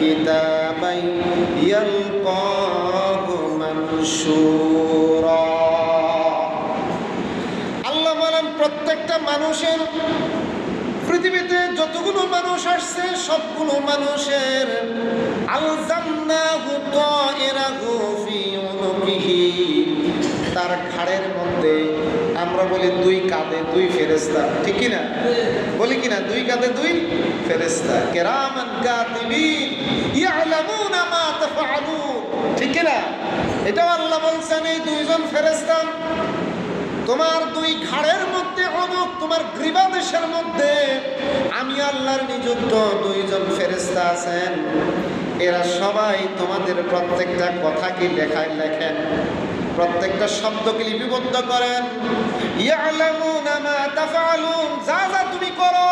كتابا يلقاه منشورا আল্লাহ বলেন প্রত্যেকটা মানুষের পৃথিবীতে যতগুলো মানুষ আসছে সবগুলো মানুষের আলজান্নাহু তায়রাহু ফি উনুকিহি তার ঘাড়ের মধ্যে আমরা বলি দুই কাঁধে দুই ফেরেস্তা ঠিক কি না বলি কিনা? দুই কাঁধে দুই ফেরেস্তা কেরামান কাতিবিন ইয়ালামুনা মা তাফআলুন। ঠিক কি না এটাও আল্লাহ বলছেন, এই দুইজন ফেরেস্তা তোমার দুই ঘাড়ের মধ্যে অমুক, তোমার গ্রীবাদেশের মধ্যে আমি আল্লাহর নিযুক্ত দুইজন ফেরেস্তা আছেন। এরা সবাই তোমাদের প্রত্যেকটা কথাকে লেখায় লেখেন? প্রত্যেকটা শব্দকে লিপিবদ্ধ করেন। যা যা তুমি করো,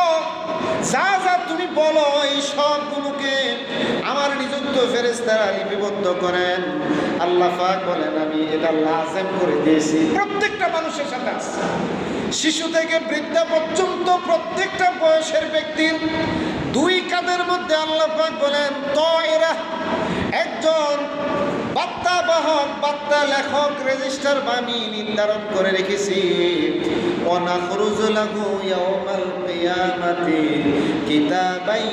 যা যা তুমি বলো, এই সবগুলোকে আমার নিযুক্ত ফেরেস্তারা লিপিবদ্ধ করেন। আল্লাহ বলেন, আমি এটা লাজেম করে দিয়েছি। প্রত্যেকটা মানুষের সাথে আছে। শিশু থেকে বৃদ্ধা পর্যন্ত প্রত্যেকটা বয়সের ব্যক্তির দুই কাদের মধ্যে আল্লাহ বলেন তো এরা একজন বার্তা বাহক বার্তা লেখক রেজিস্টার বাণী নির্ধারণ করে রেখেছি। অনাখরুজু লাহু ইয়াউমাল কিয়ামাতি কিতাবাই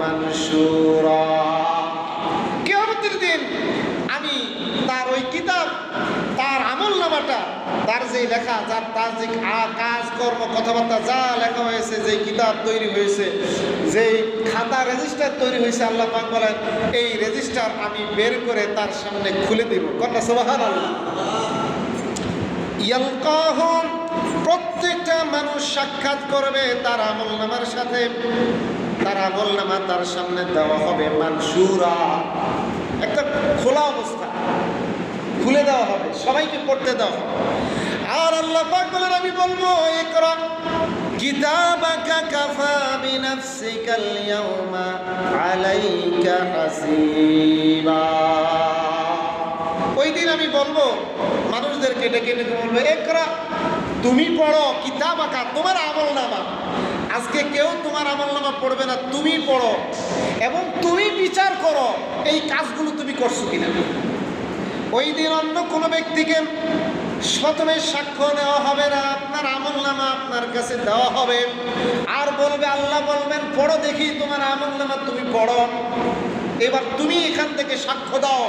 মানসুরা কিয়ামতের দিন আমি তার ওই কিতাব তার আমল নামাটা তার যে লেখা, যার তার যে আ- কাজ, কর্ম, কথাবার্তা যা লেখা হয়েছে যে কিতাব তৈরি হয়েছে, যেই খাতা রেজিস্টার তৈরি হয়েছে আল্লাহ পাক বলেন, এই রেজিস্টার আমি বের করে তার সামনে খুলে দিব। কন্যা সোবাহান প্রত্যেকটা মানুষ সাক্ষাৎ করবে তার আমল নামার সাথে। তার আমল নামা তার সামনে দেওয়া হবে মানসুরা। একটা খোলা অবস্থা। খুলে দেওয়া হবে, সবাইকে পড়তে দেওয়া হবে। আর আল্লাহ পাক বলেন, আমি বলব, ইকরা, কিতাবাকা কাফা বিনাফসিকাল ইয়াউমা আলাইকা হাসিবা। ওই দিন আমি বলব, মানুষদেরকে ডেকে ডেকে বলব একরা তুমি পড়ো কিতাব আঁকা তোমার আমল নামা আজকে কেউ তোমার আমল নামা পড়বে না, তুমি পড়ো। এবং তুমি বিচার করো এই কাজগুলো তুমি করছ কিনা। ওই দিন অন্য কোনো ব্যক্তিকে প্রথমে সাক্ষ্য দেওয়া হবে না, আপনার আমল নামা আপনার কাছে দেওয়া হবে। আর বলবে, আল্লাহ বলবেন, পড়ো দেখি তোমার আমল নামা তুমি পড়ো। এবার তুমি এখান থেকে সাক্ষ্য দাও।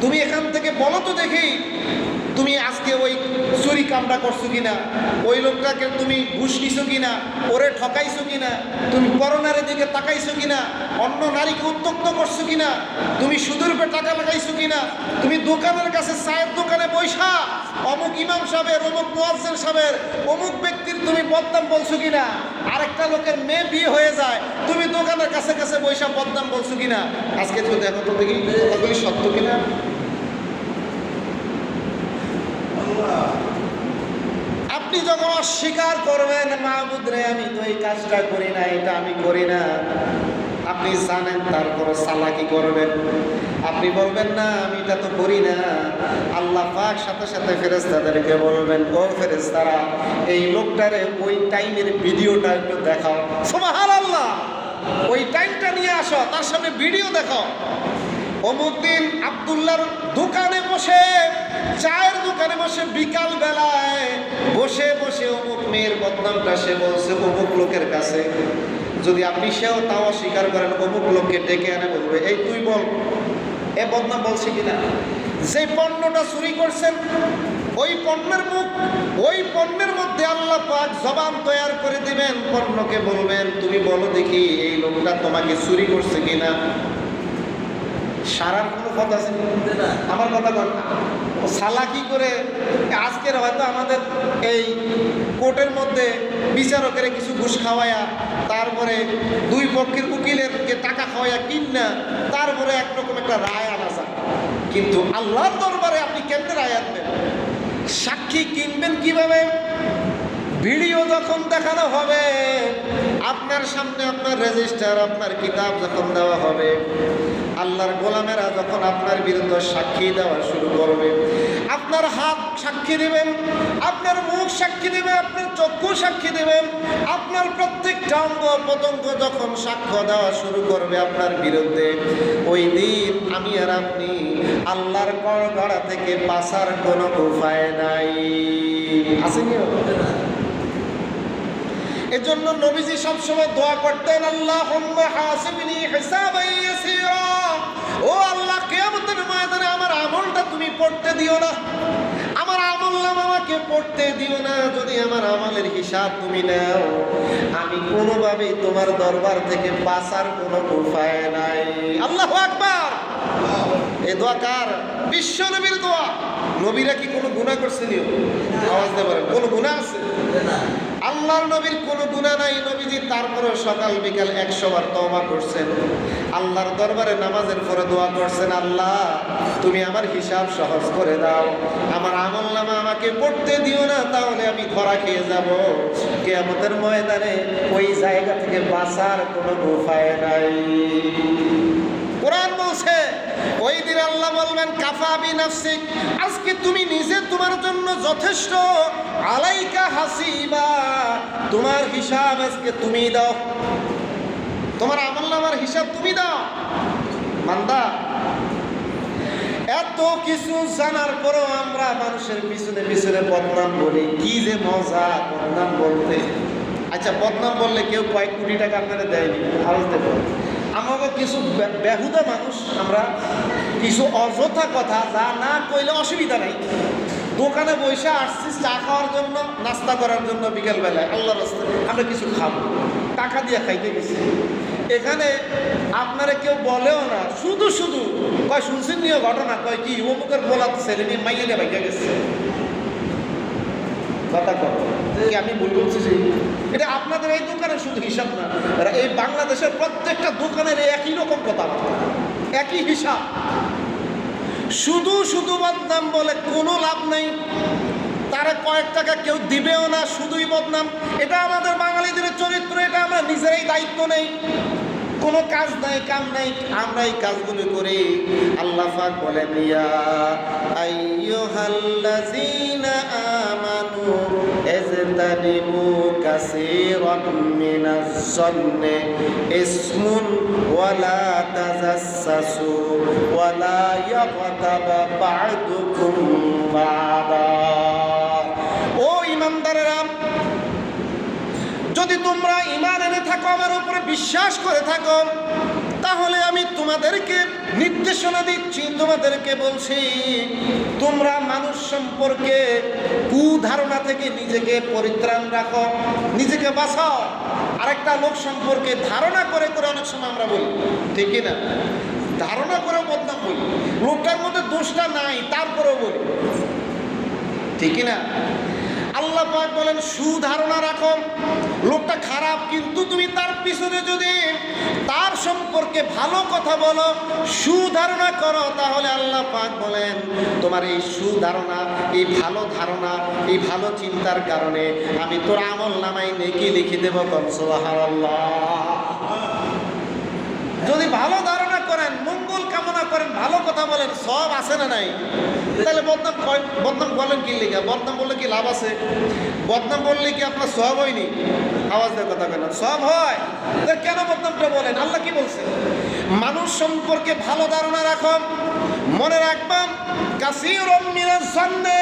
তুমি এখান থেকে বলো তো দেখি। তুমি আজকে ওই চুরি কামটা করছ কিনা? ওই লোকটাকে তুমি ঘুষ নিছো কিনা? ওরে ঠকাইছো কিনা? তুমি করোনারের দিকে তাকাইছো কিনা? অন্য নারীকে উত্তক্ত করছ কিনা? তুমি সুদূর পে টাকা লাগাইছো কিনা? তুমি দোকানের কাছে চায়ের দোকানে বৈশা অমুক ইমাম সাহেবের অমুক মোয়াজ্জেন সাহেবের অমুক ব্যক্তির তুমি বদনাম বলছো কিনা? আরেকটা লোকের মেয়ে বিয়ে হয়ে যায়, তুমি দোকানের কাছে কাছে বৈশা বদনাম বলছো কিনা? আজকে তো দেখো তো দেখি সত্য কিনা? আপনি যখন অস্বীকার করবেন, মাহবুদ রে, আমি তো এই কাজটা করি না, এটা আমি করি না। আপনি জানেন তারপর সালাকি করবেন। আপনি বলবেন, না, আমি এটা তো করি না। আল্লাহ পাক সাথে সাথে ফেরেস্তাদেরকে বলবেন, ও ফেরেস্তারা এই লোকটারে ওই টাইমের ভিডিওটা একটু দেখাও। সুবহান আল্লাহ ওই টাইমটা নিয়ে আসো, তার সামনে ভিডিও দেখাও। অমুক দিন আবদুল্লার দোকানে বসে, চায়ের দোকানে বসে বিকাল বেলায় বসে বসে অমুক মেয়ের বদনামটা সে বলছে, অমুক লোকের কাছে যদি আপনি সেও তাও অস্বীকার করেন, অমুক লোককে ডেকে আনে বলবে, এই তুই বল, এ বদনাম বলছে কিনা? যে পণ্যটা চুরি করছেন, ওই পণ্যের মুখ, ওই পণ্যের মধ্যে আল্লাহ পাক জবান তৈয়ার করে দিবেন, পণ্যকে বলবেন, তুমি বলো দেখি এই লোকটা তোমাকে চুরি করছে কিনা? সারার কোনো কথা আছে? আমার কথা বল ও সালাকি করে? আজকের হয়তো আমাদের এই কোর্টের মধ্যে বিচারকের কিছু ঘুষ খাওয়ায়া, তারপরে দুই পক্ষের উকিলেরকে টাকা খাওয়াইয়া কিনা, তারপরে একরকম একটা রায় আনা যায়। কিন্তু আল্লাহর দরবারে আপনি কেমনে রায় আনবেন? সাক্ষী কিনবেন কীভাবে? ভিডিও যখন দেখানো হবে আপনার সামনে আপনার রেজিস্টার আপনার কিতাব যখন দেওয়া হবে, আল্লাহর গোলামেরা যখন আপনার বিরুদ্ধে সাক্ষী দেওয়া শুরু করবে, আপনার হাত সাক্ষী দেবেন, আপনার মুখ সাক্ষী দেবে আপনার চক্ষু সাক্ষী দেবেন, আপনার প্রত্যেকটা অঙ্গ পতঙ্গ যখন সাক্ষ্য দেওয়া শুরু করবে আপনার বিরুদ্ধে, ওই দিন আমি আর আপনি আল্লাহর গড়া থেকে বাঁচার কোনো উপায় নাই। আসেনি এজন্য নবীজি সবসময় দোয়া করতেন আল্লাহ হাসিবনি হিসাবাই ইয়াসীরা। ও আল্লাহ, কিয়ামতের ময়দানে আমার আমলটা তুমি পড়তে দিও না। আমার আমল নাম আমাকে পড়তে দিও না, যদি আমার আমলের হিসাব তুমি নাও। আমি কোনোভাবেই তোমার দরবার থেকে বাঁচার কোনো উপায় নাই। আল্লাহ আকবার! এই দোয়া কার? বিশ্ব নবীর দোয়া। নবীরা কি কোনো গুনাহ করছে দিও আওয়াজ পারেন। কোনো গুনাহ আছে? আল্লাহর নবীর কোনো গুণা নাই, নবীজি তারপরে সকাল, বিকাল একশো বার তওবা করছেন। আল্লাহর দরবারে নামাজের পরে দোয়া করছেন, আল্লাহ, তুমি আমার হিসাব সহজ করে দাও। আমার আমল নামা আমাকে পড়তে দিও না, তাহলে আমি ধরা খেয়ে যাব। কেয়ামতের ময়দানে ওই জায়গা থেকে বাঁচার কোনো উপায় নাই। কোরআন বলছে ওই দিন আল্লাহ বলবেন কাফাবি নাফসিক। আজকে তুমি নিজে তোমার জন্য যথেষ্ট। আলাইকা হাসিবা। তোমার হিসাব আজকে তুমি দাও। তোমার আমল নামার হিসাব তুমি দাও। মান্দা এত কিছু জানার পরও আমরা মানুষের পিছনে পিছনে বদনাম বলি। কি যে মজা, বদনাম বলতে। আচ্ছা বদনাম বললে কেউ কয়েক কোটি টাকা আপনারা দেয়নি আওয়াজ দেবো। আমাকে কিছু বেহুদা মানুষ, আমরা কিছু অযথা কথা যা না কইলে অসুবিধা নাই। দোকানে বসে আসছি চা খাওয়ার জন্য, নাস্তা করার জন্য বিকেলবেলায় আল্লাহ রাস্তায়, আমরা কিছু খাব। টাকা দিয়ে খাইতে গেছি। এখানে আপনারা কেউ বলেও না, শুধু শুধু, কয় শুনছেন নিয়ে ঘটনা, কয় কি, অমুকের বলার ছেলে নিয়ে মাইলে বাইকে গেছে। কথা কর। কি আমি ভুল বলছি এটা আপনাদের এই দোকানের শুধু হিসাব না এই বাংলাদেশের প্রত্যেকটা দোকানের একই রকম কথাবার্তা একই হিসাব। শুধু শুধু বদনাম বলে কোনো লাভ নেই। তারা কয়েক টাকা কেউ দিবেও না, শুধুই বদনাম। এটা আমাদের বাঙালিদের চরিত্র, এটা আমরা নিজেরাই দায়িত্ব নেই। কোনো কাজ নাই, কাম নাই আমরা এই কাজগুলো করি। আল্লাহ পাক বলেন, ইয়া আইয়ুহাল্লাযীনা মিনাজ জন্নি ইসমুন ওয়ালা তাজাসসু ওয়ালা ইয়াগতাবা বা'দুকুম বা'দা ও ইমানদারেরা, যদি তোমরা ইমান এনে থাকো, আমার উপরে বিশ্বাস করে থাকো, তাহলে আমি তোমাদেরকে নির্দেশনা দিচ্ছি, তোমাদেরকে বলছি, তোমরা মানুষ সম্পর্কে কুধারণা থেকে নিজেকে পরিত্রাণ রাখো, নিজেকে বাঁচাও। আরেকটা লোক সম্পর্কে ধারণা করে করে অনেক সময় আমরা বলি, ঠিকই না? ধারণা করে বদনাম বলি, লোকটার মধ্যে দোষটা নাই, তারপরেও বলি, ঠিকই না? আল্লাহ পাক বলেন, সুধারণা রাখো। লোকটা খারাপ, কিন্তু তুমি তার পিছনে যদি তার সম্পর্কে ভালো কথা বলো, সুধারণা করো, তাহলে আল্লাহ পাক বলেন, তোমার এই সুধারণা, এই ভালো ধারণা, এই ভালো চিন্তার কারণে আমি তোর আমল নামাই নেকি লিখে দেব দেবো যদি ভালো ধারণা করেন, মঙ্গল করেন, ভালো কথা বলেন, সব আছে না নাই? তাহলে বদনাম বদনাম বলেন কি লিখা বদনাম বললে কি লাভ আছে? বদনাম বললে কি আপনার সব হয়নি? আওয়াজ দিয়ে কথা কেন সব হয়। কেন বদনামটা বলেন? আল্লাহ কি বলছেন? মানুষ সম্পর্কে ভালো ধারণা রাখো মনে রাখবাম কাসির সামনে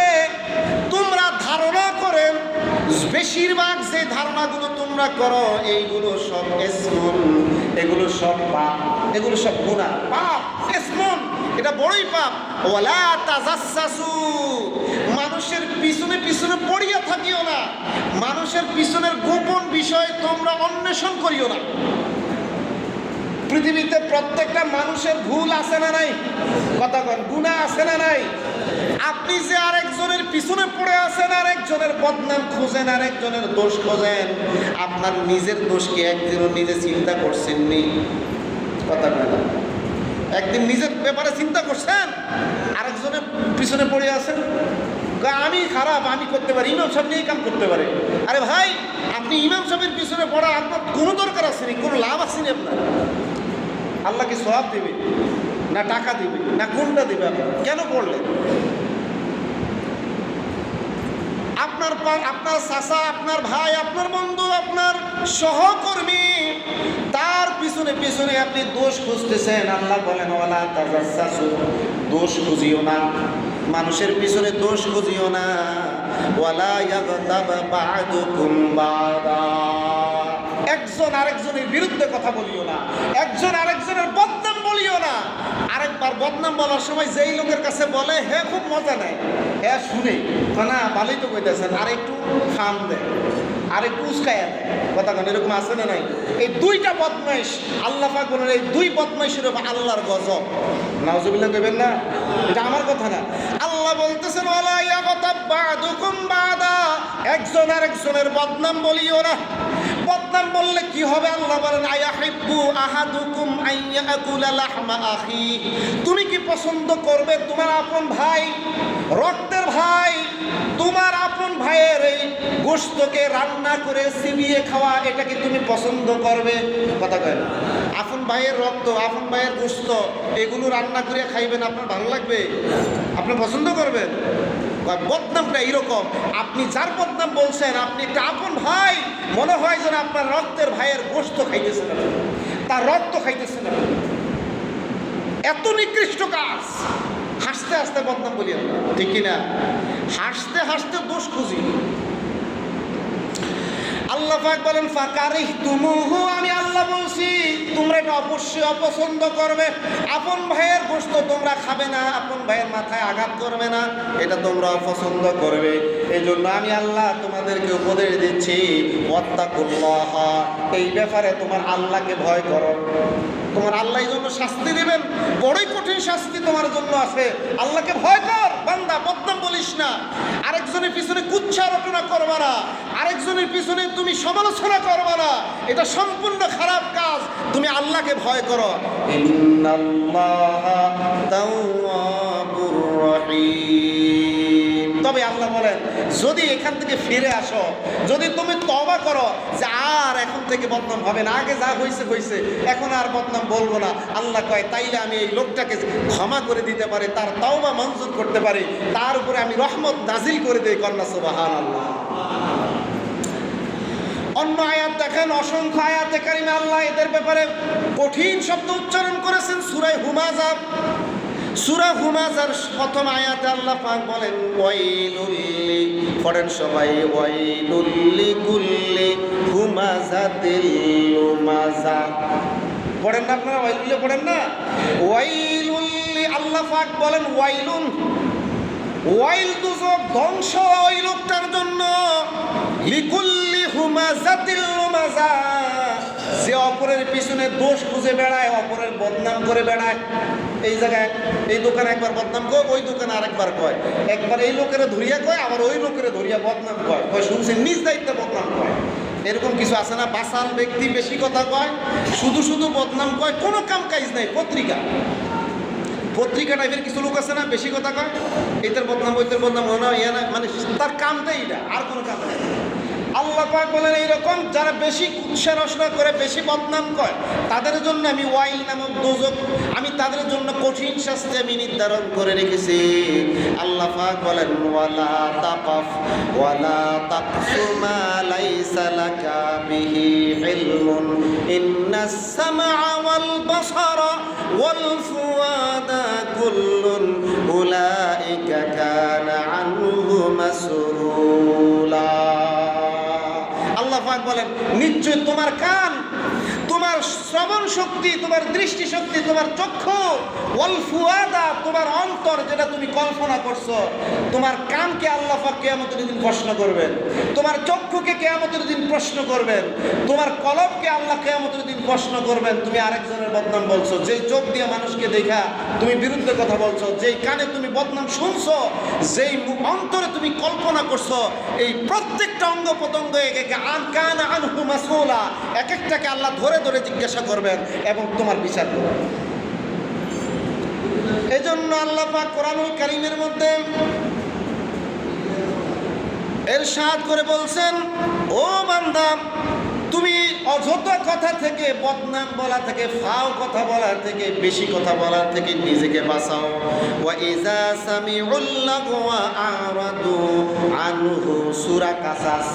তোমরা ধারণা করেন, বেশিরভাগ যে ধারণাগুলো তোমরা করো, এইগুলো সব এগুলো সব পাপ, এগুলো সব গুণা পাপ। এটা বড়ই পাপ। ওয়ালা তাজাসসু মানুষের পিছনে পিছনে পড়িয়া থাকিও না। মানুষের পিছনের গোপন বিষয় তোমরা অন্বেষণ করিও না। পৃথিবীতে প্রত্যেকটা মানুষের ভুল আছে না নাই? কথা কন গুণা আছে না নাই? আপনি যে আরেকজনের পিছনে পড়ে আছেন, আরেকজনের বদনাম খোঁজেন, আরেকজনের দোষ খোঁজেন, আপনার নিজের দোষ কি একদিনও নিজে চিন্তা করছেন নি কথা কয় না একদিন নিজের ব্যাপারে চিন্তা করছেন আরেকজনের পিছনে পড়ে আছেন। আমি খারাপ, আমি করতে পারি, ইমাম সাহেব নিয়ে কাম করতে পারে। আরে ভাই, আপনি ইমাম সাহেবের পিছনে পড়া আপনার কোনো দরকার আসেনি কোনো লাভ আসেনি আপনার? আল্লাহকে সব দেবে? না টাকা দেবে, না কোনটা দেবে আপনার? কেন পড়লেন আপনার আপনার চাচা, আপনার ভাই, আপনার বন্ধু, আপনার সহকর্মী, তার পিছনে পিছনে আপনি দোষ খুঁজতেছেন। আল্লাহ বলেন, ওয়ালা তাজাসসু দোষ খুঁজিও না। মানুষের পিছনে দোষ খুঁজিও না। ওয়ালা বা'দুকুম বা'দা। একজন আরেকজনের বিরুদ্ধে কথা বলিও না। একজন আরেকজনের বদনাম বলিও না আরেকবার বদনাম বলার সময় যেই লোকের কাছে বলে, হে খুব মজা নেয়। হ্যাঁ শুনে না ভালোই তো কইতেছেন, আর একটু খাম দেয় আর একটু উস্কায়া দেয় কথা কেন, এরকম আছে না নাই? এই দুইটা বদমাইশ, আল্লাহ পাক বলেন, এই দুই বদমাইশের উপর আল্লাহর গজব। নাউজুবিল্লাহ কইবেন না? এটা আমার কথা না। আল্লাহ বলতেছেন, ওয়ালা ইয়াগতাব বা'দুকুম বা'দা। একজন আরেকজনের বদনাম বলিও না। বদনাম বললে কি হবে? আল্লাহ বলেন, আয়াহিব্বু আহাদুকুম আইয়াকুলা লাহমা আখি। তুমি কি পছন্দ করবে? তোমার আপন ভাই, রক্তের ভাই, তোমার আপন ভাইয়ের এই গোশতকে রান্না করে সিবিয়ে খাওয়া, এটা কি তুমি পছন্দ করবে? কথা কয় আপন ভাইয়ের রক্ত, আপন ভাইয়ের গোশত, এগুলো রান্না করে খাইবেন, আপনার ভালো লাগবে? আপনি পছন্দ করবেন? বদনামটা এইরকম। আপনি যার বদনাম বলছেন, আপনি একটা আপন ভাই, মনে হয় যেন আপনার রক্তের ভাইয়ের গোস্ত খাইতেছেন তার রক্ত খাইতেছেন এত নিকৃষ্ট কাজ। হাসতে হাসতে বদনাম বলি আমরা। ঠিক কিনা? হাসতে হাসতে দোষ খুঁজি। আল্লাহ পাক বলেন ফাকারিহ তুমুহু আমি আল্লাহ বলছি, তোমরা এটা অবশ্যই অপছন্দ করবে। আপন ভাইয়ের গোস্ত তোমরা খাবে না, আপন ভাইয়ের মাথায় আঘাত করবে না, এটা তোমরা অপছন্দ করবে। এই জন্য আমি আল্লাহ তোমাদেরকে উপদেশ দিচ্ছি, ওয়াত্তাকুল্লাহ এই ব্যাপারে তোমার আল্লাহকে ভয় করো। তোমার আল্লাহ এই জন্য শাস্তি দিবেন, বড়ই কঠিন শাস্তি তোমার জন্য আছে। আল্লাহকে ভয় কর। বান্দা, বদনাম বলিস না। আরেকজনের পিছনে কুচ্ছা রচনা করবা না। আরেকজনের পিছনে তুমি সমালোচনা করবা না। এটা সম্পূর্ণ খারাপ কাজ। তুমি আল্লাহকে ভয় করো। রহিম। বলেন, যদি এখান থেকে ফিরে আসো, যদি তুমি তবা করো, যে আর এখন থেকে বদনাম হবে না, আগে যা হয়েছে হয়েছে এখন আর বদনাম বলব না। আল্লাহ কয়, তাইলে আমি এই লোকটাকে ক্ষমা করে দিতে পারি, তার তওবা মঞ্জুর করতে পারি, তার উপরে আমি রহমত নাজিল করে দিই কন্যা সুবাহান আল্লাহ অন্য আয়াত দেখেন, অসংখ্য আয়াতে কারিমে আল্লাহ এদের ব্যাপারে কঠিন শব্দ উচ্চারণ করেছেন সুরাই হুমাজা সুরা হুমাজার প্রথম আয়াতে আল্লাহ পাক বলেন, ওয়াইলুল্লি পড়েন সবাই, ওয়াইলুল্লি কুল্লি হুমাজাতিল লুমাজা পড়েন না আপনারা? ওয়াইলুল্লি পড়েন না? ওয়াইলুল্লি আল্লাহ পাক বলেন, ওয়াইলুন। ওয়াইল দুজক ধ্বংস ওই লোকটার জন্য। লিকুল্লি হুমাজাতিল লুমাজা যে অপরের পিছনে দোষ খুঁজে বেড়ায়, অপরের বদনাম করে বেড়ায়। এই জায়গায় এই দোকানে একবার বদনাম কয়, ওই দোকানে আরেকবার কয়। একবার এই লোকের ধরিয়া কয়, আবার ওই লোকের ধরিয়া বদনাম কয়। কয়, শুনছেন? নিজ দায়িত্বে বদনাম কয়। এরকম কিছু আছে না? বাসাল ব্যক্তি বেশি কথা কয়, শুধু শুধু বদনাম কয়, কোনো কাম কাজ নাই, পত্রিকা। পত্রিকা টাইপের কিছু লোক আছে না, বেশি কথা কয়? এটার বদনাম ওইটার বদনাম হয় ইয়া না মানে তার কামটাই এটা আর কোনো কাম নাই। আল্লাহ পাক বলেন, এইরকম যারা বেশি কুৎসা রচনা করে, বেশি বদনাম করে, তাদের জন্য আমি ওয়াইল নামক দোজক, আমি তাদের জন্য কঠিন শাস্তি আমি নির্ধারণ করে রেখেছি। আল্লাহ পাক বলেন, ওয়ালা তাকাফ, ওয়ালা তাকফু মা লাইসা লাকা বিহি ইলমুন। ইন্নাস সামআ ওয়াল বাসারা ওয়াল ফুয়াদা কুল্লুন। উলাইকা কানা আনহু মাসরুলা। পাক বলেন নিশ্চয় তোমার কান তোমার শ্রবণ শক্তি, তোমার দৃষ্টি শক্তি, তোমার চক্ষু, ওয়াল ফুয়াদা, তোমার অন্তর যেটা তুমি কল্পনা করছ, তোমার কানকে আল্লাহ পাক কেয়ামতের দিন প্রশ্ন করবেন, তোমার চক্ষুকে কেয়ামতের দিন প্রশ্ন করবেন, তোমার কলমকে আল্লাহ কেয়ামতের দিন প্রশ্ন করবেন, তুমি আরেকজনের বদনাম বলছো, যেই চোখ দিয়ে মানুষকে দেখা তুমি বিরুদ্ধে কথা বলছো, যেই কানে তুমি বদনাম শুনছো, যেই অন্তরে তুমি কল্পনা করছ, এই প্রত্যেকটা অঙ্গ প্রত্যঙ্গ একে আন এক একটাকে আল্লাহ ধরে ধরে জিজ্ঞাসা জিজ্ঞাসা করবেন এবং তোমার বিচার করবেন। এই জন্য আল্লাপা কোরআনুল কারিমের মধ্যে এর সাহায্য করে বলছেন, ও বান্দা অযথা কথা থেকে, বদনাম বলা থেকে, ফাও কথা বলার থেকে, বেশি কথা বলার থেকে নিজেকে বাঁচাও। ওয়া ইজা সামিউল লাগওয়া আরাদু আনহু, সূরা কাসাস।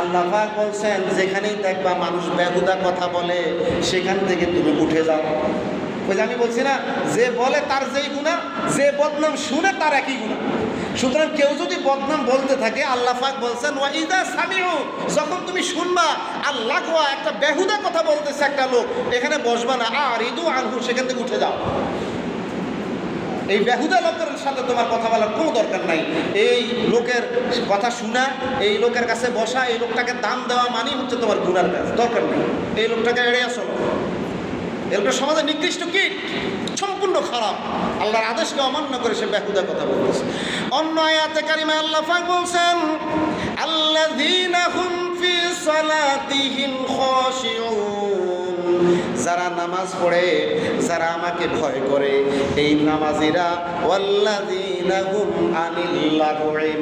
আল্লাহ পাক বলছেন, যেখানেই দেখবা মানুষ বেহুদা কথা বলে, সেখান থেকে তুমি উঠে যাও। ওই যে আমি বলছি না, যে বলে তার যেই গুণা যে বদনাম শুনে তার একই গুণা সুতরাং কেউ যদি বদনাম বলতে থাকে, আল্লাহ পাক বলছেন ওয়াইদা সামিউ যখন তুমি শুনবা আল্লাহ কোয়া একটা বেহুদা কথা বলতেছে একটা লোক, এখানে বসবা না আর ইদু আনহু সেখান থেকে উঠে যাও। এই বেহুদা লোকের সাথে তোমার কথা বলার কোনো দরকার নাই। এই লোকের কথা শোনা, এই লোকের কাছে বসা, এই লোকটাকে দাম দেওয়া মানেই হচ্ছে তোমার গুণার কাজ। দরকার নেই। এই লোকটাকে এড়িয়ে আসো এই লোকটা সমাজে নিকৃষ্ট কীট। সম্পূর্ণ খারাপ। আল্লাহর আদেশকে অমান্য করে সে বেহুদা কথা বলতেছে। অন্য আয়াতে কারিমা আল্লাহ পাক বলছেন, আল্লাযীনা হুম ফি সালাতিহিম খাশিউন। যারা নামাজ পড়ে, যারা আমাকে ভয় করে, এই নামাজিরা, ওয়াল্লাযীনা হুম আনিল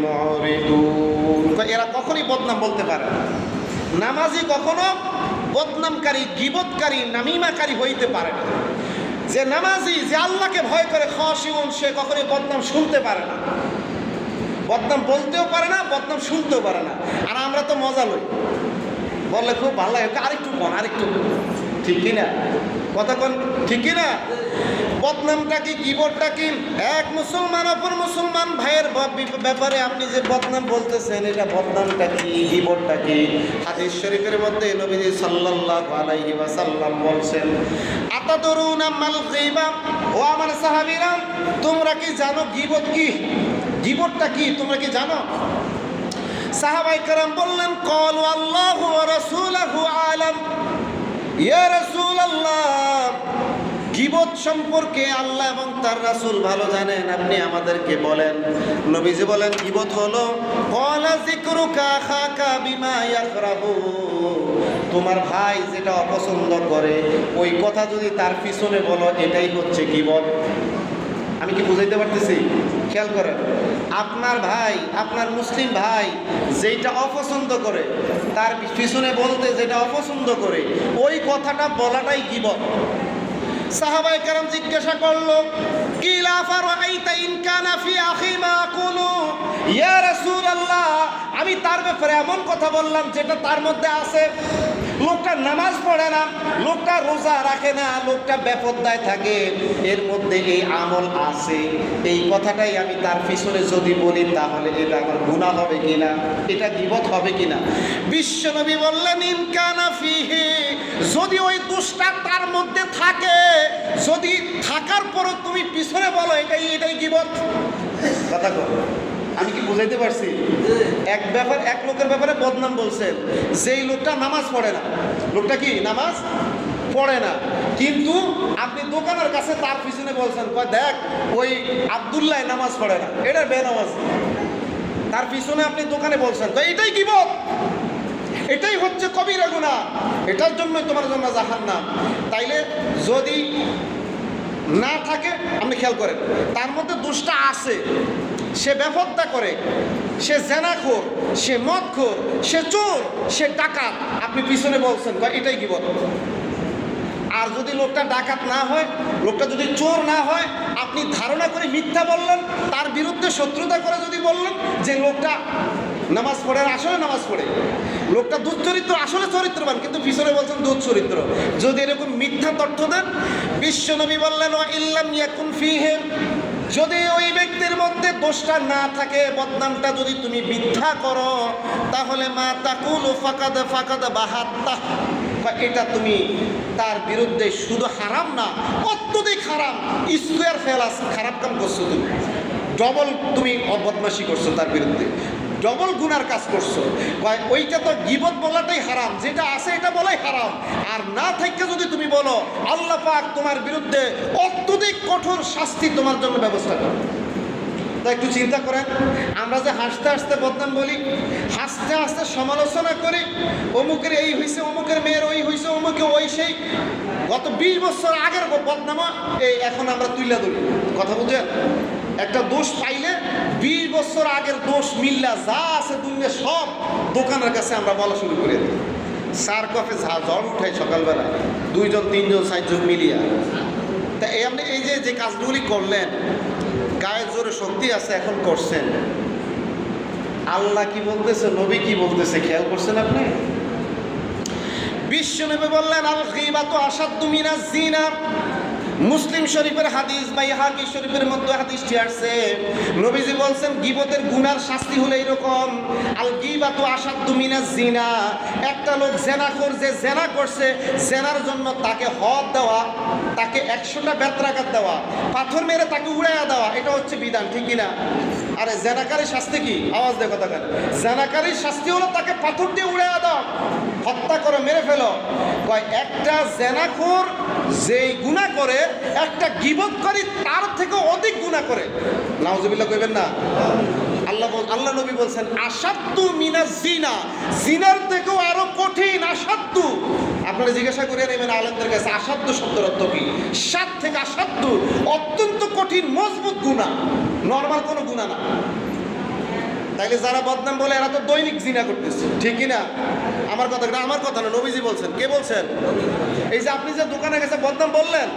মুরিদুন এরা কখনোই বদনাম বলতে পারে নামাজি কখনো বদনামকারী গিবতকারী নামিমাকারী হইতে পারে না। যে নামাজি, যে আল্লাহকে ভয় করে খসিউন সে কখনোই বদনাম শুনতে পারে না। বদনাম বলতেও পারে না, বদনাম শুনতেও পারে না। আর আমরা তো মজা লই। বললে খুব ভালো লাগে। আরেকটু কন আরেকটু কন। ঠিক কিনা? কন, ঠিক কি না বদনামটা কি কিবোর্ডটা কি এক মুসলমান, অপর মুসলমান ভাইয়ের ব্যাপারে আপনি যে বদনাম বলতেছেন, এটা বদনামটা কি, কিবোর্ডটা কি? হাদিস শরীফের মধ্যে নবীজি সাল্লাল্লাহু আলাইহি ওয়াসাল্লাম বলছেন, আতাদরুনা মাল গীবা? ও আমার সাহাবীরা, তোমরা কি জানো গীবত কি? গীবতটা কি? তোমরা কি জানো? সাহাবাই কারাম বললেন, কল আল্লাহ রসুলাহু আলাম। ইয়া রসুল আল্লাহ গিবত সম্পর্কে আল্লাহ এবং তার রাসুল ভালো জানেন, আপনি আমাদেরকে বলেন। নবীজি বলেন, গিবত হলো তোমার ভাই যেটা অপছন্দ করে, ওই কথা যদি তার পিছনে বলো, এটাই হচ্ছে গিবত। আমি কি বুঝাইতে পারতেছি? খেয়াল করেন, আপনার ভাই, আপনার মুসলিম ভাই যেটা অপছন্দ করে, তার পিছনে বলতে যেটা অপছন্দ করে, ওই কথাটা বলাটাই গিবত। সাহাবাই কারাম জিজ্ঞাসা করল কি লাফার আইতা ইনকানা ফি আখি মা কুলু ইয়া রাসূলুল্লাহ, আমি তার ব্যাপারে এমন কথা বললাম যেটা তার মধ্যে আছে। নামাজ পড়ে না, লোকটা রোজা রাখে না, লোকটা বেপদ্দায় থাকে। এর মধ্যে এই আমল আছে। এই কথাটাই আমি তার পিছনে যদি বলি, তাহলে এটা আমার গুনাহ হবে কিনা, এটা গিবত হবে কিনা? বিশ্বনবী বললেন ইনকানা ফিহি যদি ওই দুষ্টা তার মধ্যে থাকে, যদি থাকার পরও তুমি পিছনে বলো, এটাই এটাই গিবত। কথা কর আমি কি বুঝাইতে পারছি? এক ব্যাপার এক লোকের ব্যাপারে বদনাম বলছেন। যেই লোকটা নামাজ পড়ে না লোকটা কি নামাজ পড়ে না কিন্তু আপনি দোকানের কাছে তার পিছনে বলছেন দেখ ওই আবদুল্লাহ নামাজ পড়ে না এটা বেনামাজ। তার পিছনে আপনি দোকানে বলছেন তো এটাই গিবত এটাই হচ্ছে কবিরা গুণা এটার জন্যই তোমার জন্য জাহান্নাম। তাইলে যদি না থাকে আপনি খেয়াল করেন তার মধ্যে দোষটা আছে। সে বেফদ্দা করে, সে জেনাখোর, সে মদখোর, সে চোর, সে ডাকাত। আপনি পিছনে বলছেন এটাই গিবত। আর যদি লোকটা ডাকাত না হয়, লোকটা যদি চোর না হয়, আপনি ধারণা করে মিথ্যা বললেন, তার বিরুদ্ধে শত্রুতা করে যদি বললেন যে লোকটা নামাজ পড়ে, আসলে নামাজ পড়ে। লোকটা দুধ চরিত্র, আসলে চরিত্রবান, কিন্তু পিছনে বলছেন দুধ চরিত্র। যদি এরকম মিথ্যা তথ্য দেন বিশ্বনবী বললেন ইল্লাম ইয়াকুন ফিহে যদি ওই ব্যক্তির মধ্যে দোষটা না থাকে, বদনামটা যদি তুমি মিথ্যা করো, তাহলে মা তাকুল ও ফাঁকা দে বাহাত্তা এটা তুমি তার বিরুদ্ধে শুধু হারাম না, অত্যধিক হারাম স্কোয়ার ফেলাস খারাপ কাম করছ তুমি। ডবল তুমি অবদমাসি করছ তার বিরুদ্ধে। ডবল গুনার কাজ করছ। ওইটা তো গিবত বলাটাই হারাম, যেটা আছে এটা বলাই হারাম। আর না থাকতে যদি তুমি বলো, আল্লাহ পাক তোমার বিরুদ্ধে অত্যধিক কঠোর শাস্তি তোমার জন্য ব্যবস্থা করে তা একটু চিন্তা করেন, আমরা যে হাসতে হাসতে বদনাম বলি, হাসতে হাসতে সমালোচনা করি, অমুকের এই হয়েছে অমুকের মেয়ের ওই হয়েছে অমুকে ওই সেই, গত বিশ বছর আগের বদনামা, এই এখন আমরা তুইলা ধরি। কথা বুঝেন? একটা দোষ পাইলে বিশ বছর আগের দোষ মিল্লা যা আছে দুনিয়া সব দোকানের কাছে আমরা বলা শুরু করে দিই। সার কফে ঝা জ্বর উঠাই সকালবেলা। দুইজন, তিনজন, চারজন মিলিয়া। তা এই আপনি এই যে যে কাজগুলি করলেন, গায়ের জোরে শক্তি আছে, এখন করছেন। আল্লাহ কি বলতেছে, নবী কি বলতেছে, খেয়াল করছেন আপনি? বিশ্ব বিশ্বনবী বললেন, আল গীবাতু আসাদ্দু মিনাজ জিনা। মুসলিম শরীফের হাদিস বা ইহাকি শরীফের মধ্যে হাদিসটি আসছে। নবীজি বলছেন, গিবতের গুনার শাস্তি হলো এরকম, আল গিবাতু আসাদ্দু মিনাজ জিনা। একটা লোক জেনাখোর যে জেনা করছে, জেনার জন্য তাকে হদ দেওয়া, তাকে একশোটা বেত্রাঘাত দেওয়া, পাথর মেরে তাকে উড়াইয়া দেওয়া, এটা হচ্ছে বিধান, ঠিক কিনা? আরে জেনাকারীর শাস্তি কি? আওয়াজ দেখো তাকে জেনাকারীর শাস্তি হলো তাকে পাথর দিয়ে উড়াইয়া দাও, হত্যা করে মেরে ফেলো। কয়, একটা জেনাখোর যেই গুণা করে, একটা গিবতকারী তার থেকে অধিক গুণা করে। নাউজুবিল্লাহ কইবেন না। আল্লাহ আল্লাহ নবী বলছেন আসাদ্দু মিনা জিনা জিনার থেকেও আরও কঠিন আসাদ্দু আপনারা জিজ্ঞাসা করে নেবেন আলেমদের কাছে আসাধ্য শব্দের অর্থ কি? সাত থেকে আসাধ্য অত্যন্ত কঠিন, মজবুত গুণা নর্মাল কোনো গুণা না। তাইলে যারা বদনাম বলে, এরা তো দৈনিক জিনা করতেছে। ঠিকই না আমার কথা আমার কথা না, নবীজি বলছেন। কে বলছেন? এই যে আপনি যে দোকানে গেছে, বদনাম বললেন?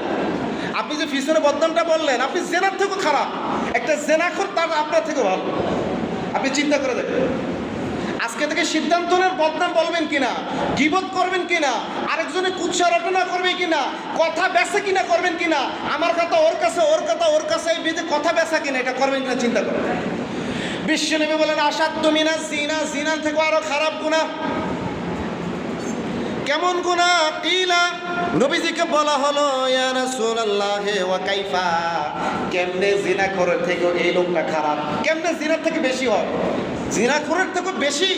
আপনি যে পিছনে বদনামটা বললেন, আপনি জেনার থেকেও খারাপ। একটা জেনাখর তার আপনার থেকে ভালো। আপনি চিন্তা করে দেখেন। আজকে থেকে সিদ্ধান্ত নেন বদনাম বলবেন কিনা? গিবত করবেন কিনা? আরেকজনে কুৎসা রটনা করবে কিনা? কথা বেচা কিনা করবেন কিনা? আমার কথা ওর কাছে, ওর কথা ওর কাছে, এই বিধে কথা বেচা কিনা? এটা করবেন কিনা চিন্তা করেন। বিশ্বনবী বলেন আসাধ্য মিনা জিনা জিনার থেকে আরও খারাপ গুণা কেমন গুণা কিলা। নবীজিকে বলা হলো, ইয়া রাসূলুল্লাহ, ওয়া কাইফা। কেমনে জিনা করে থেকে এই লোকটা খারাপ? কেমনে জিনার থেকে বেশি হয়? জিনা করার থেকে বেশি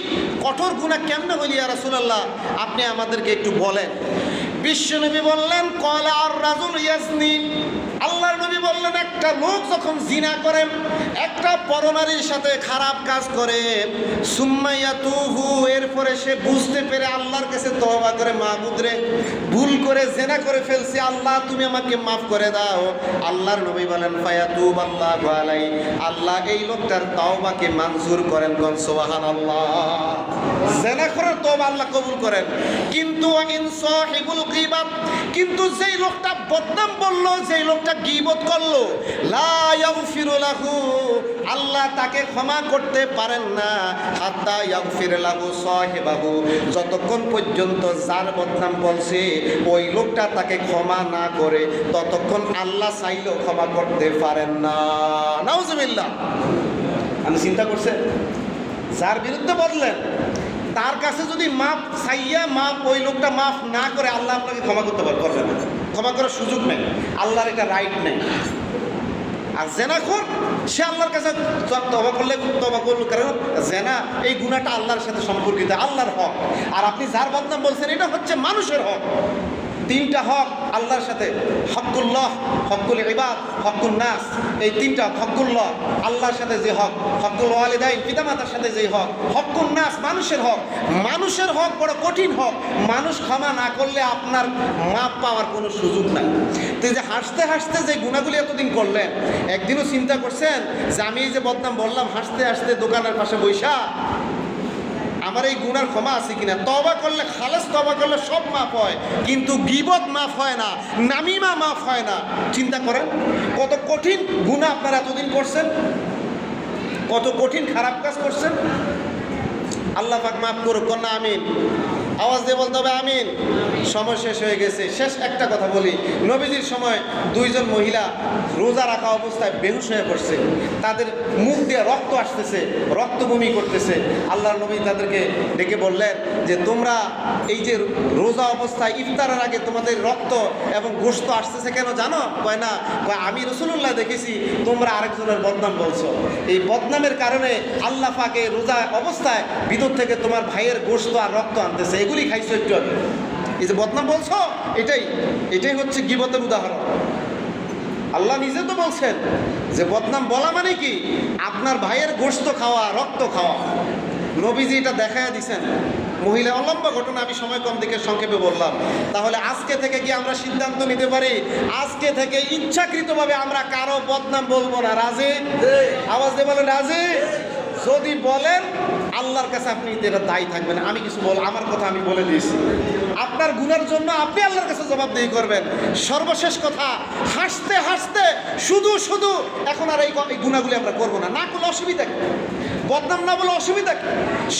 কঠোর গুণা কেমনে হইলি, ইয়া রাসূলুল্লাহ? আপনি আমাদেরকে একটু বলেন। বিশ্বনবী বললেন, কলা আর রাজুল ইয়াসনি আল্লাহর নবী বললেন, একটা লোক যখন জিনা করে, একটা পরনারীর সাথে খারাপ কাজ করে, সুম্মাইয়া তুহু, এরপরে সে বুঝতে পেরে আল্লাহর কাছে তওবা করে মাহবুদরে ভুল করে জেনা করে ফেলছি, আল্লাহ তুমি আমাকে মাফ করে দাও। আল্লাহর নবী বলেন ফায়াতুব আল্লাহ আলাই, আল্লাহ এই লোকটার তওবাকে মঞ্জুর করেন কোন, সুবহানাল্লাহ। জেনা করার তওবা আল্লাহ কবুল করেন। কিন্তু কিন্তু যেই লোকটা বদনাম বলল, যেই লোকটা গীবত করল। লাহু, আল্লাহ তাকে ক্ষমা করতে পারেন না। হাত্তা ইয়াগফির লাহু সাহিবাহু, যতক্ষণ পর্যন্ত যার বদনাম বলছে, ওই লোকটা তাকে ক্ষমা না করে, ততক্ষণ আল্লাহ চাইলেও ক্ষমা করতে পারেন না। নাউজুবিল্লাহ। আমি চিন্তা করছেন, যার বিরুদ্ধে বদলেন তার কাছে যদি মাফ চাইয়া মাপ ওই লোকটা মাফ না করে, আল্লাহ আপনাকে ক্ষমা করতে পারবে না ক্ষমা করার সুযোগ নেই। আল্লাহর এটা রাইট নেই। আর জেনা জেনাখোর সে আল্লাহর কাছে তবা করলে তবা করল কারণ জেনা এই গুণাটা আল্লাহর সাথে সম্পর্কিত, আল্লাহর হক। আর আপনি যার বদনাম বলছেন, এটা হচ্ছে মানুষের হক। তিনটা হক আল্লাহর সাথে, হকুল্লাহ, হকুল ইবাদ হকুল নাস, এই তিনটা হকুল্লাহ, আল্লাহর সাথে যে হক, হকুল ওয়ালিদাইন, পিতামাতার সাথে যে হক হকুল নাস মানুষের হক মানুষের হক বড় কঠিন হক, মানুষ ক্ষমা না করলে আপনার মাপ পাওয়ার কোনো সুযোগ নাই। তো যে হাসতে হাসতে যে গুণাগুলি এতদিন করলেন, একদিনও চিন্তা করছেন যে আমি যে বদনাম বললাম, হাসতে হাসতে দোকানের পাশে বৈশা আমার এই গুণার ক্ষমা আছে কিনা? তবা করলে খালাস তবা করলে সব মাফ হয়। কিন্তু গিবত মাফ হয় না, নামিমা মাফ হয় না। চিন্তা করেন, কত কঠিন গুণা আপনারা এতদিন করছেন? কত কঠিন খারাপ কাজ করছেন? আল্লাহ পাক মাফ করুক, কন্যা, আমিন। আওয়াজ দিয়ে বলতে হবে আমিন। সময় শেষ হয়ে গেছে। শেষ একটা কথা বলি। নবীজির সময় দুইজন মহিলা রোজা রাখা অবস্থায় বেহুশ হয়ে পড়ছে। তাদের মুখ দিয়ে রক্ত আসতেছে রক্ত বমি করতেছে। আল্লাহর নবী তাদেরকে ডেকে বললেন যে তোমরা এই যে রোজা অবস্থায় ইফতারের আগে তোমাদের রক্ত এবং গোস্ত আসতেছে কেন জানো? কয় না। কয় আমি রসুল্লাহ দেখেছি তোমরা আরেকজনের বদনাম বলছো। এই বদনামের কারণে আল্লাহ পাকে রোজা অবস্থায় ভিতর থেকে তোমার ভাইয়ের গোস্ত আর রক্ত আনতেছে। এগুলি খাইছো একটু আগে। এই যে বদনাম বলছো এটাই এটাই হচ্ছে গিবতের উদাহরণ। আল্লাহ নিজে তো বলছেন যে বদনাম বলা মানে কি? আপনার ভাইয়ের গোস্ত খাওয়া রক্ত খাওয়া। নবীজি এটা দেখায় দিছেন। মহিলা অলম্ব ঘটনা আমি সময় কম দিকে সংক্ষেপে বললাম। তাহলে আজকে থেকে কি আমরা সিদ্ধান্ত নিতে পারি? আজকে থেকে ইচ্ছাকৃতভাবে আমরা কারও বদনাম বলব না। রাজে? আওয়াজ দিয়ে বলেন রাজি? যদি বলেন, আল্লাহর কাছে আপনি এটা দায়ী থাকবেন, আমি কিছু বল, আমার কথা আমি বলে দিয়েছি আপনার গুণের জন্য আপনি আল্লাহর কাছে জবাবদিহি করবেন। সর্বশেষ কথা, হাসতে হাসতে শুধু শুধু এখন আর এই গুণাগুলি আমরা করব না। না করলে অসুবিধা কি? বদনাম না বলে অসুবিধা কি?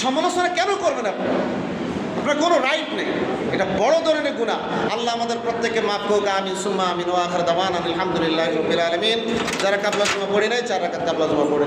সমালোচনা কেন করবেন আপনি? আপনার কোনো রাইট নেই। এটা বড় ধরনের গুণা আল্লাহ আমাদের প্রত্যেককে মাফ করুক, আমিন, সুম্মা আমিন ওয়াখার দাওয়ান আলহামদুলিল্লাহ রবিল আলমিন। যারা কাবলা জমা পড়ে নাই রাখাত কাবলা জমা পড়ে